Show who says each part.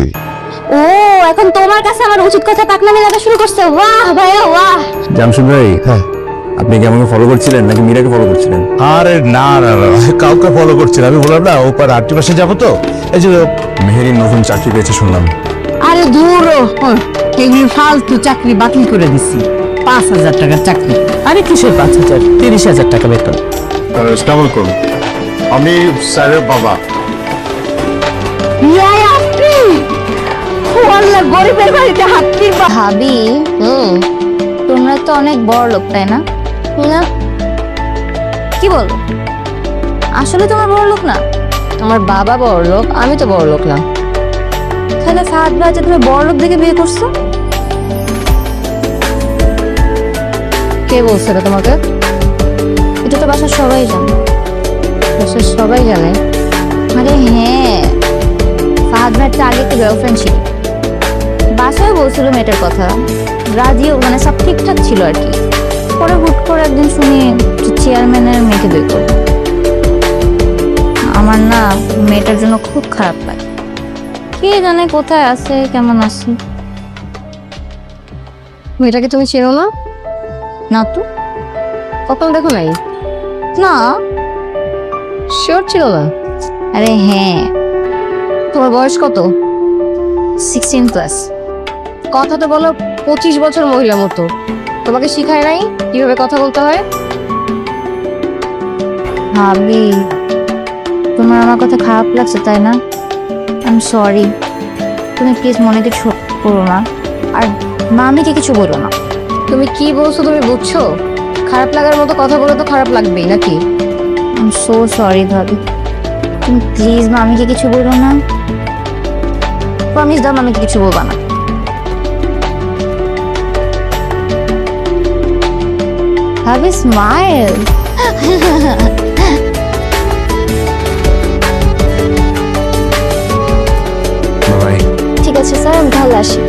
Speaker 1: তুই
Speaker 2: ও এখন তোমার কাছে আমার উচিত কথা পাকনামি লাগা শুরু করছে। ভাইয়া বাহ।
Speaker 3: জামশুদ ভাই
Speaker 1: হ্যাঁ।
Speaker 3: আপনি কি আমাকে ফলো করছিলেন নাকি মীরাকে ফলো করছিলেন?
Speaker 1: আরে না না না কাউকে ফলো আমি বললাম না ওপার আটটি পাশে যাব তো? এই যে
Speaker 3: মেহেরির নতুন চাকরি পেয়েছে শুনলাম।
Speaker 4: আরে দূর এগুলি ফালতু চাকরি বাতিল করে দিছি। পাঁচ হাজার টাকার চাকরি। আরে কিসের পাঁচ হাজার? তিরিশ হাজার টাকা বেতন।
Speaker 1: কেমন করুন। আমি স্যারের বাবা।
Speaker 4: গরিবের বাড়িতে হাত দিবা
Speaker 2: ভাবি হুম তোমরা তো অনেক বড় লোক তাই না? না। কি বলো? আসলে তোমার বড় লোক না? তোমার বাবা বড় লোক আমি তো বড় লোক না। তাহলে ফাহাদ ভাই যে তুমি বড় লোক দেখে বিয়ে করছ? কে বলছে এটা তোমাকে? এটা তো বাসার সবাই জানে। বাসার সবাই জানে? আরে হ্যাঁ ফাহাদ ভাইয়ের তো আগে একটা গার্লফ্রেন্ড ছিল। বাসায় বলছিল মেয়েটার কথা। রাজিও মানে সব ঠিকঠাক ছিল আর কি। পরে হুট করে একদিন শুনি চেয়ারম্যানের মেয়েকে বিয়ে করবে আমার না মেয়েটার জন্য খুব খারাপ লাগে। কে জানে কোথায় আছে কেমন আছে। মেয়েটাকে তুমি চেনো না? না তো। কখনো দেখো নাই? না। শিওর ছিল না? আরে হ্যাঁ। তোমার বয়স কত? সিক্সটিন প্লাস কথা তো বলো পঁচিশ বছর মহিলা মতো। তোমাকে শিখায় নাই কীভাবে কথা বলতে হয়? ভাবি তোমার আমার কথা খারাপ লাগছে তাই না? আই এম সরি তুমি প্লিজ মনে কিছু করো না। আর মামিকে কিছু বলো না। তুমি কি বলছো তুমি বুঝছ? খারাপ লাগার মতো কথা বলে তো খারাপ লাগবেই নাকি? আই এম সো সরি ভাবি। তুমি প্লিজ মামিকে কিছু বলো না। প্রমিস দাও মামিকে কিছু বলবা না। Have a smile.
Speaker 3: বাবাই
Speaker 2: ঠিক আছে স্যার আমি তাহলে আসি